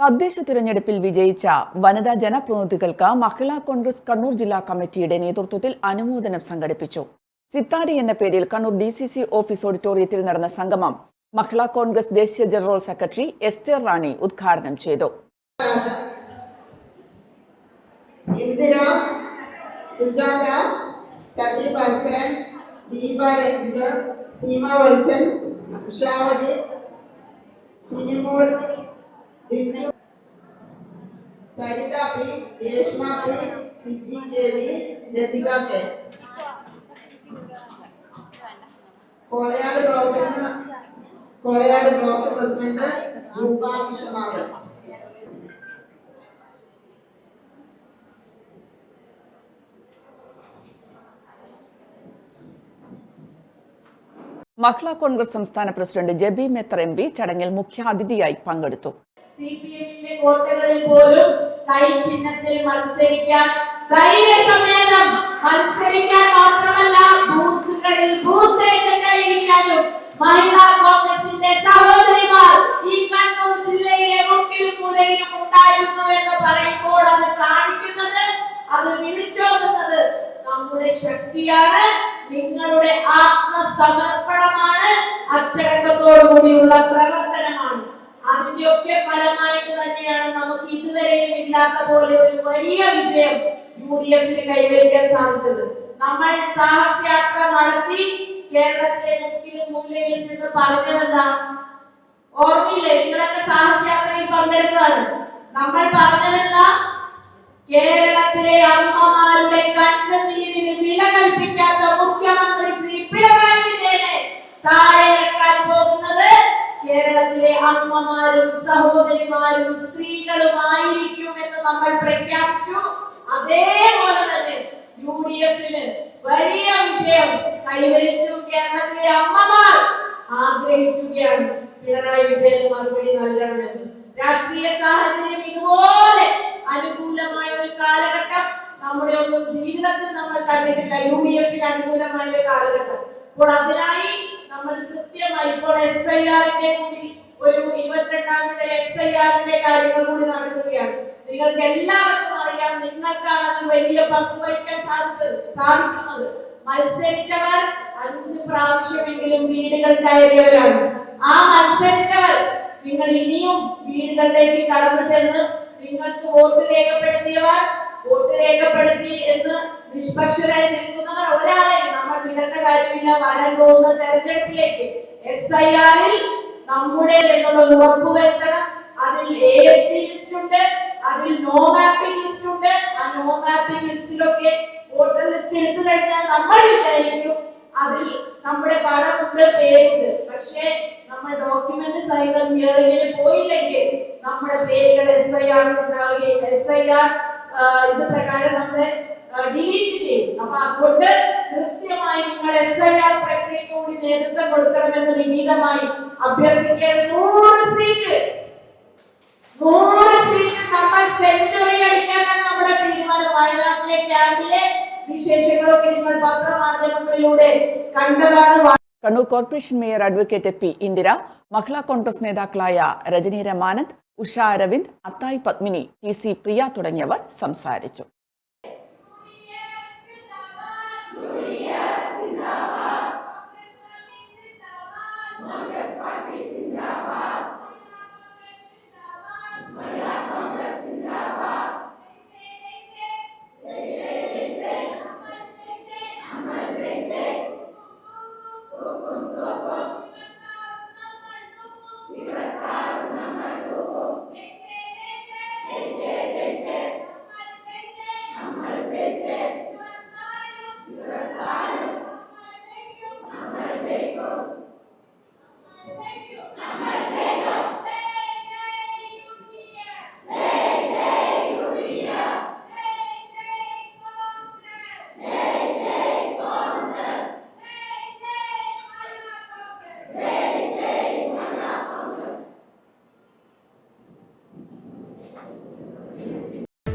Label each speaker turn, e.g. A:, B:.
A: തദ്ദേശ തിരഞ്ഞെടുപ്പിൽ വിജയിച്ച വനിതാ ജനപ്രതിനിധികൾക്ക് മഹിളാ കോൺഗ്രസ് കണ്ണൂർ ജില്ലാ കമ്മിറ്റിയുടെ നേതൃത്വത്തിൽ അനുമോദനം സംഘടിപ്പിച്ചു. സിത്താരി എന്ന പേരിൽ Kannur D C C office ഓഡിറ്റോറിയത്തിൽ നടന്ന സംഗമം മഹിളാ കോൺഗ്രസ് ദേശീയ ജനറൽ സെക്രട്ടറി എസ്തേർ റാണി ഉദ്ഘാടനം ചെയ്തു.
B: Sujatha Seema Ushavathi Bindu Saritha P Siji K Kolayad block Kolayad block president Roopa Viswanathan.
A: മഹിളാ കോൺഗ്രസ് സംസ്ഥാന president Jebi Mather M P ചടങ്ങിൽ മുഖ്യാതിഥിയായി പങ്കെടുത്തു.
C: സി പി എമ്മിന്റെ കോട്ടകളിൽ പോലും കൈ ചിഹ്നത്തിൽ മത്സരിക്കാൻ ധൈര്യസമേതം മത്സരിക്കാൻ മാത്രമല്ല ബൂത്തുകളിൽ ബൂത്ത് ഏജന്റായിരിക്കാനും മഹിളാ കോൺഗ്രസിന്റെ സഹോദരിമാർ ഈ കണ്ണൂർ ജില്ലയിലെ മുക്കിലും മൂലയിലും ഉണ്ടായിരുന്നു എന്ന് പറയുമ്പോൾ അത് കാണിക്കുന്നത് അത് വിളിച്ചോതുന്നത് നമ്മുടെ ശക്തിയാണ് നിങ്ങളുടെ ആത്മസമർപ്പണമാണ്. അച്ചടക്കത്തോടു കൂടിയുള്ള ഇതുവരെയും ഇല്ലാത്ത പോലെ ഒരു വലിയ വിജയം യു ഡി എഫിന് കൈവരിക്കാൻ സാധിച്ചത്. നമ്മൾ സാഹസയാത്ര നടത്തി കേരളത്തിലെ മുക്കിലും മൂലയിലും നിന്ന് പറഞ്ഞതെന്താ? ഓർമ്മയില്ലേ? നിങ്ങളൊക്കെ സാഹസയാത്രയിൽ പങ്കെടുത്തതാണ്. നമ്മൾ പറഞ്ഞതെന്താ? കേരളത്തിലെ അമ്മമാരുടെ കണ്ണുനീരിന് സഹോദരിമാരും സ്ത്രീകളുമായിരിക്കും എന്ന് നമ്മൾ പ്രഖ്യാപിച്ചു. അതേപോലെ തന്നെ യു ഡി എഫിന് വലിയ വിജയം കൈവരിച്ചു. കേരളത്തിലെ അമ്മമാർ ആഗ്രഹിക്കുകയാണ് പിണറായി വിജയൻ മറുപടി നൽകണമെന്ന്. രാഷ്ട്രീയ സാഹചര്യം ഇതുപോലെ അനുകൂലമായ ഒരു കാലഘട്ടം നമ്മുടെ ഒന്നും ജീവിതത്തിൽ നമ്മൾ കണ്ടിട്ടില്ല. യു ഡി എഫിന് അനുകൂലമായ ഒരു കാലഘട്ടം. അപ്പോൾ അതിനായി നമ്മൾ കൃത്യമായി ഇപ്പോൾ എസ് ഐ ആറിന്റെ കൂടി ഒരു ഇരുപത്തിരണ്ടാം തീയതി വരെ എസ് ഐ ആറിന്റെ കാര്യങ്ങൾ കൂടി നടക്കുകയാണ്. നിങ്ങൾക്ക് എല്ലാവർക്കും അറിയാം നിങ്ങൾക്കാണ് അതിൽ വലിയ പങ്ക് വഹിക്കാൻ സാധിച്ചത് സാധിക്കുന്നത്. മത്സരിച്ചവർ അഞ്ച് പ്രാവശ്യമെങ്കിലും വീടുകൾ കയറിയവരാണ്. ആ മത്സരിച്ചവർ നിങ്ങൾ ഇനിയും വീടുകളിലേക്ക് കടന്നു ചെന്ന് നിങ്ങൾക്ക് വോട്ട് രേഖപ്പെടുത്തിയവർ വോട്ട് രേഖപ്പെടുത്തി എന്ന് നിഷ്പക്ഷരായി നിൽക്കുന്നവർ ഒരാളെ നമ്മൾ വിടേണ്ട കാര്യമില്ല. വരാൻ പോകുന്ന തെരഞ്ഞെടുപ്പിലേക്ക് എസ് ഐ ആറിൽ നമ്മുടെ എന്നുള്ളത് ഉറപ്പുവരുത്തണം അതിൽ എസ് ലിസ്റ്റ് ഉണ്ട് അതിൽ നോ മാപ്പിംഗ് ലിസ്റ്റ് ഉണ്ട്. ആ നോ മാപ്പിംഗ് ലിസ്റ്റിലൊക്കെ വോട്ടർ ലിസ്റ്റ് എടുത്തു കഴിഞ്ഞാൽ നമ്മൾ വിചാരിക്കും അതിൽ നമ്മുടെ പടമുണ്ട് പേരുണ്ട്. പക്ഷേ നമ്മൾ ഡോക്യുമെന്റ് സഹിതം ഹിയറിംഗിന് പോയില്ലെങ്കിൽ നമ്മുടെ പേരുകൾ എസ് ഐ ആർ ഉണ്ടാവുകയും എസ് ഐ ആർ ഇത് പ്രകാരം നമ്മുടെ ഡിലീറ്റ് ചെയ്യും. അപ്പൊ അതുകൊണ്ട് കൃത്യമായി നിങ്ങൾ എസ് ഐ ആർ പ്രക്രിയക്ക് കൂടി നേതൃത്വം കൊടുക്കണമെന്ന് വിനീതമായി അഭ്യർത്ഥിക്കുകയാണ്. നൂറ് സീറ്റ് നൂറ് സീറ്റ് നമ്മൾ സെഞ്ചുറി അടിക്കാനാണ് നമ്മുടെ തീരുമാനം. വയനാട്ടിലെ ക്യാമ്പിലെ വിശേഷങ്ങളൊക്കെ നിങ്ങൾ പത്രമാധ്യമങ്ങളിലൂടെ കണ്ടതാണ്.
A: Kannur corporation mayor advocate P Indira മഹിളാ കോൺഗ്രസ് നേതാക്കളായ രജനി രമാനന്ദ് ഉഷ അരവിന്ദ് അത്തായി പത്മിനി ടി സി പ്രിയ തുടങ്ങിയവർ സംസാരിച്ചു.
D: Santa